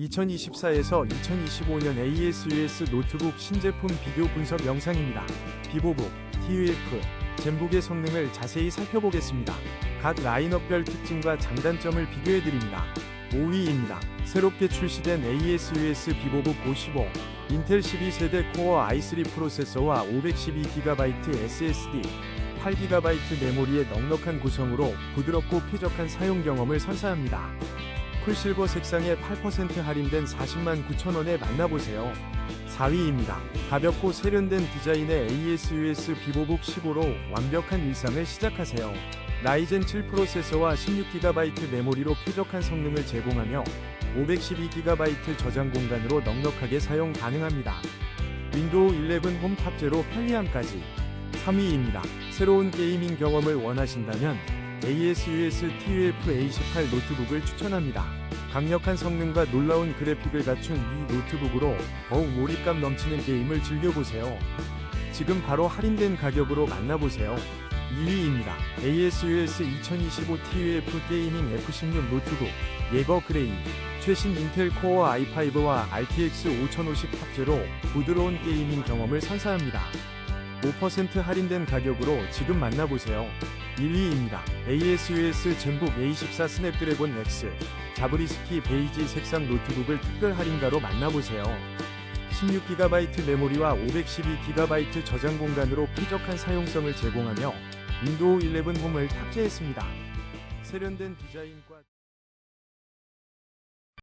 2024에서 2025년 ASUS 노트북 신제품 비교 분석 영상입니다. 비보북, TUF, 젠북의 성능을 자세히 살펴보겠습니다. 각 라인업별 특징과 장단점을 비교해드립니다. 5위입니다. 새롭게 출시된 ASUS 비보북 55, 인텔 12세대 코어 i3 프로세서와 512GB SSD, 8GB 메모리의 넉넉한 구성으로 부드럽고 쾌적한 사용 경험을 선사합니다. 쿨실버 색상에 8% 할인된 40만 9천원에 만나보세요. 4위입니다. 가볍고 세련된 디자인의 ASUS 비보북 15로 완벽한 일상을 시작하세요. 라이젠 7 프로세서와 16GB 메모리로 쾌적한 성능을 제공하며 512GB 저장 공간으로 넉넉하게 사용 가능합니다. 윈도우 11 홈 탑재로 편리함까지 3위입니다. 새로운 게이밍 경험을 원하신다면 ASUS TUF A18 노트북을 추천합니다. 강력한 성능과 놀라운 그래픽을 갖춘 이 노트북으로 더욱 몰입감 넘치는 게임을 즐겨보세요. 지금 바로 할인된 가격으로 만나보세요. 2위입니다. ASUS 2025 TUF 게이밍 F16 노트북 예거 그레이 최신 인텔 코어 i5와 RTX 5050 탑재로 부드러운 게이밍 경험을 선사합니다. 5% 할인된 가격으로 지금 만나보세요. 1위입니다. ASUS 젠북 A14 스냅드래곤 X 자브리스키 베이지 색상 노트북을 특별 할인가로 만나보세요. 16GB 메모리와 512GB 저장 공간으로 쾌적한 사용성을 제공하며 윈도우 11 홈을 탑재했습니다. 세련된 디자인과